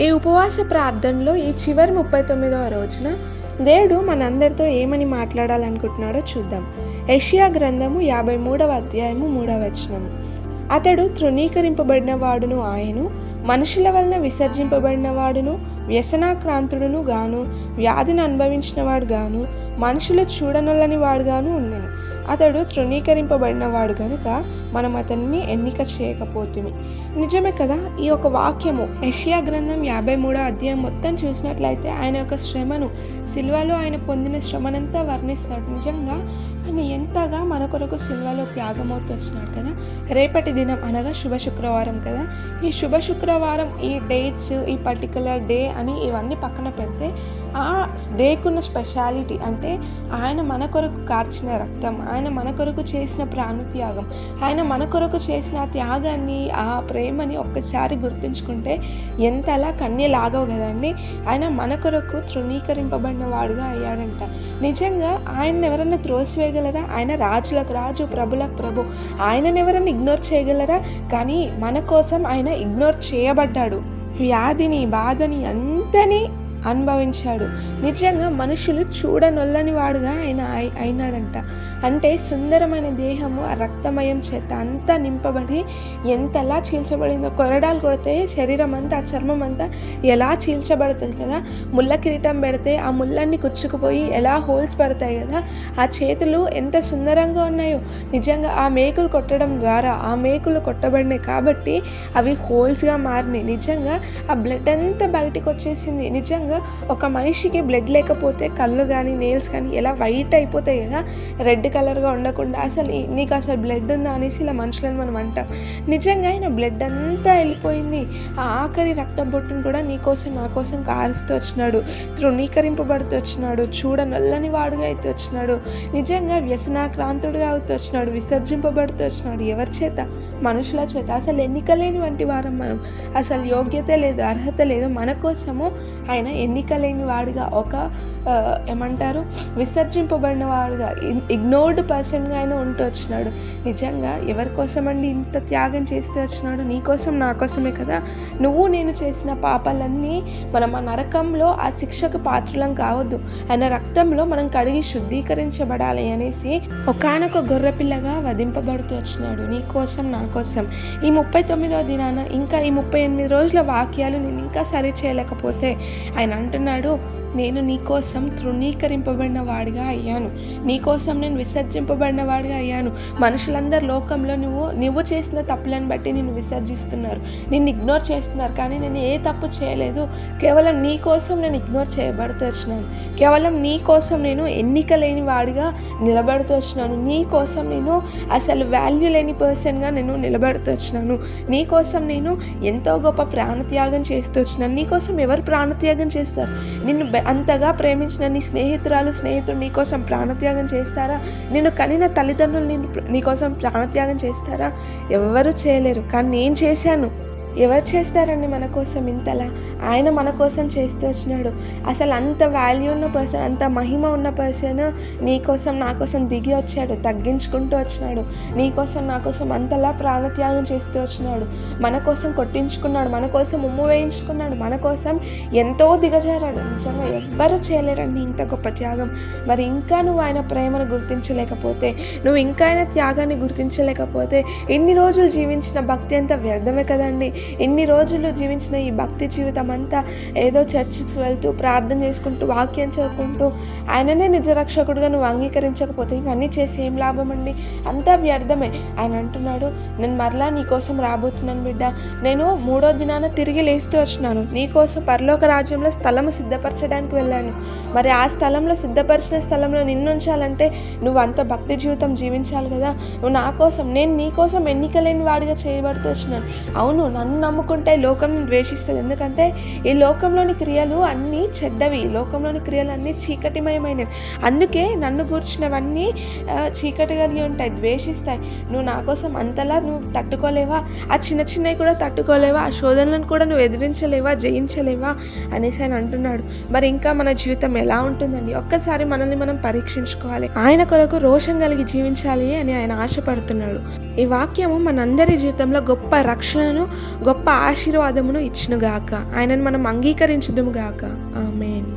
ఈ ఉపవాస ప్రార్థనలో ఈ చివరి ముప్పై తొమ్మిదవ రోజున దేవుడు మనందరితో ఏమని మాట్లాడాలనుకుంటున్నాడో చూద్దాం. ఏషియా గ్రంథము యాభై మూడవ అధ్యాయము మూడవ వచనము. అతడు తృణీకరింపబడిన వాడును ఆయను మనుషుల వలన విసర్జింపబడిన వాడును వ్యసనాక్రాంతుడును గాను వ్యాధిని అనుభవించిన వాడు గాను మనుషులు చూడనొల్లని వాడుగాను ఉండను అతడు తృణీకరింపబడిన వాడు గనుక మనం అతన్ని ఎన్నిక చేయకపోతుంది నిజమే కదా? ఈ ఒక వాక్యము యెషయా గ్రంథం యాభై మూడో అధ్యాయం మొత్తం చూసినట్లయితే ఆయన యొక్క శ్రమను సిల్వలో ఆయన పొందిన శ్రమనంతా వర్ణిస్తాడు. నిజంగా ఆయన ఎంతగా మన కొరకు సిల్వలో త్యాగమవుతూ వచ్చినాడు కదా? రేపటి దినం అనగా శుభ శుక్రవారం కదా? ఈ శుభ శుక్రవారం ఈ డేట్స్ ఈ పర్టికులర్ డే అని ఇవన్నీ పక్కన పెడితే ఆ డేకున్న స్పెషాలిటీ అంటే ఆయన మన కొరకు కార్చిన రక్తం ఆయన మన కొరకు చేసిన ప్రాణత్యాగం. ఆయన మన కొరకు చేసిన ఆ త్యాగాన్ని ఆ ప్రేమని ఒక్కసారి గుర్తుంచుకుంటే ఎంతలా కన్య లాగవు కదండి. ఆయన మన కొరకు తృణీకరింపబడిన వాడుగా అయ్యాడంట. నిజంగా ఆయన ఎవరన్నా త్రోసివేయగలరా? ఆయన రాజులకు రాజు ప్రభులకు ప్రభు. ఆయనను ఎవరన్నా ఇగ్నోర్ చేయగలరా? కానీ మన కోసం ఆయన ఇగ్నోర్ చేయబడ్డాడు. వ్యాధిని బాధని అంతని అనుభవించాడు. నిజంగా మనుషులు చూడనొల్లని వాడుగా ఆయన అయినాడంట. అంటే సుందరమైన దేహము ఆ రక్తమయం చేత అంతా నింపబడి ఎంతలా చీల్చబడిందో కొరడాలు కొడితే శరీరం అంతా ఆ చర్మం అంతా ఎలా చీల్చబడుతుంది కదా? ముళ్ళ కిరీటం పెడితే ఆ ముళ్ళన్ని కుచ్చుకుపోయి ఎలా హోల్స్ పడతాయి కదా? ఆ చేతులు ఎంత సుందరంగా ఉన్నాయో. నిజంగా ఆ మేకులు కొట్టడం ద్వారా ఆ మేకులు కొట్టబడినాయి కాబట్టి అవి హోల్స్గా మారినాయి. నిజంగా ఆ బ్లడ్ అంతా బయటకు వచ్చేసింది నిజంగా ఒక మనిషికి బ్లడ్ లేకపోతే కళ్ళు కానీ నేల్స్ కానీ ఎలా వైట్ అయిపోతాయి కదా? రెడ్ కలర్గా ఉండకుండా అసలు నీకు అసలు బ్లడ్ ఉందా అనేసి ఇలా మనుషులను మనం అంటాం. నిజంగా ఆయన బ్లడ్ అంతా వెళ్ళిపోయింది. ఆ ఆఖరి రక్త బొట్టును కూడా నీకోసం నా కోసం కారుస్తూ వచ్చినాడు. తృణీకరింపబడుతూ వచ్చినాడు. చూడ నల్లని వాడుగా అయితే వచ్చినాడు. నిజంగా వ్యసనాక్రాంతుడుగా అవుతూ వచ్చినాడు. విసర్జింపబడుతూ వచ్చినాడు. ఎవరి చేత? మనుషుల చేత. అసలు ఎన్నిక లేని వంటి వారం మనం. అసలు యోగ్యత లేదు అర్హత లేదు. మన కోసము ఆయన ఎన్నికలేని వాడిగా ఒక ఏమంటారు విసర్జింపబడిన వాడుగా ఇగ్నోర్డ్ పర్సన్గా అయినా ఉంటూ వచ్చినాడు. నిజంగా ఎవరి ఇంత త్యాగం చేస్తూ వచ్చినాడు? నీ కోసం నా కోసమే కదా? నువ్వు నేను చేసిన పాపాలన్నీ మనం ఆ నరకంలో ఆ శిక్షకు పాత్రలం కావద్దు. ఆయన రక్తంలో మనం కడిగి శుద్ధీకరించబడాలి అనేసి ఒకనొక గొర్రెపిల్లగా వధింపబడుతూ వచ్చినాడు. నీ కోసం నా కోసం. ఈ ముప్పై తొమ్మిదవ దినాన ఇంకా ఈ ముప్పై ఎనిమిది రోజుల వాక్యాలు నేను ఇంకా సరి చేయలేకపోతే ఆయన ఆయన అంటున్నాడు నేను నీకోసం తృణీకరింపబడిన వాడిగా అయ్యాను. నీకోసం నేను విసర్జింపబడిన వాడిగా అయ్యాను. మనుషులందరూ లోకంలో నువ్వు నువ్వు చేసిన తప్పులను బట్టి నిన్ను విసర్జిస్తున్నారు. నిన్ను ఇగ్నోర్ చేస్తున్నారు. కానీ నేను ఏ తప్పు చేయలేదు. కేవలం నీ కోసం నేను ఇగ్నోర్ చేయబడుతూ వచ్చినాను. కేవలం నీ కోసం నేను ఎన్నిక లేని వాడిగా నిలబడుతూ వచ్చినాను. నీ కోసం నేను అసలు వాల్యూ లేని పర్సన్గా నేను నిలబడుతూ వచ్చినాను. నీ కోసం నేను ఎంతో గొప్ప ప్రాణత్యాగం చేస్తూ వచ్చినాను. నీ కోసం ఎవరు ప్రాణత్యాగం చేస్తారు? నిన్ను బె- అంతగా ప్రేమించిన నీ స్నేహితురాలు స్నేహితుడు నీ కోసం ప్రాణత్యాగం చేస్తారా? నిన్ను కనిన తల్లిదండ్రులు నేను నీకోసం నీ కోసం ప్రాణత్యాగం చేస్తారా? ఎవరు చేయలేరు. కానీ నేను చేశాను. ఎవరు చేస్తారండి మన కోసం ఇంతలా? ఆయన మన కోసం చేస్తూ వచ్చినాడు. అసలు అంత వాల్యూ ఉన్న పర్సన్ అంత మహిమ ఉన్న పర్సన్ నీ కోసం నా కోసం దిగి వచ్చాడు తగ్గించుకుంటూ వచ్చినాడు. నీ కోసం నా కోసం అంతలా ప్రాణత్యాగం చేస్తూ వచ్చినాడు. మన కోసం కొట్టించుకున్నాడు మన కోసం ఉమ్ము వేయించుకున్నాడు మన కోసం ఎంతో దిగజారాడు. నిజంగా ఎవ్వరు చేయలేరండి ఇంత గొప్ప త్యాగం. మరి ఇంకా నువ్వు ఆయన ప్రేమను గుర్తించలేకపోతే నువ్వు ఇంకా ఆయన త్యాగాన్ని గుర్తించలేకపోతే ఎన్ని రోజులు జీవించిన భక్తి అంతా వ్యర్థమే కదండి. ఎన్ని రోజులు జీవించిన ఈ భక్తి జీవితం అంతా ఏదో చర్చికి వెళ్తూ ప్రార్థన చేసుకుంటూ వాక్యం చదువుకుంటూ ఆయననే నిజరక్షకుడుగా నువ్వు అంగీకరించకపోతే ఇవన్నీ చేసి ఏం లాభం అండి? అంతా వ్యర్థమే. ఆయన అంటున్నాడు నేను మరలా నీకోసం రాబోతున్నాను బిడ్డ. నేను మూడో దినాన తిరిగి లేస్తూ వచ్చినాను. నీకోసం పరలోక రాజ్యంలో స్థలము సిద్ధపరచడానికి వెళ్ళాను. మరి ఆ స్థలంలో సిద్ధపరిచిన స్థలంలో నిన్ను ఉంచాలంటే నువ్వు అంత భక్తి జీవితం జీవించాలి కదా. నువ్వు నా కోసం నేను నీ కోసం ఎన్నికలేని వాడిగా చేయబడుతూ వచ్చినాను. అవును నన్ను నమ్ముకుంటే ఈ లోకం ద్వేషిస్తుంది. ఎందుకంటే ఈ లోకంలోని క్రియలు అన్నీ చెడ్డవి. లోకంలోని క్రియలు అన్నీ చీకటిమయమైనవి. అందుకే నన్ను కూర్చున్నవన్నీ చీకటి కలిగి ఉంటాయి ద్వేషిస్తాయి. నువ్వు నా కోసం అంతలా నువ్వు తట్టుకోలేవా? ఆ చిన్న చిన్నవి కూడా తట్టుకోలేవా? ఆ శోధనలను కూడా నువ్వు ఎదిరించలేవా? జయించలేవా? అనేసి ఆయన అంటున్నాడు. మరి ఇంకా మన జీవితం ఎలా ఉంటుందండి? ఒక్కసారి మనల్ని మనం పరీక్షించుకోవాలి. ఆయన కొరకు రోషం కలిగి జీవించాలి అని ఆయన ఆశపడుతున్నాడు. ఈ వాక్యము మనందరి జీవితంలో గొప్ప రక్షణను గొప్ప ఆశీర్వాదమును ఇచ్చునుగాక. ఆయనను మనం అంగీకరించుదుముగాక. ఆమెన్.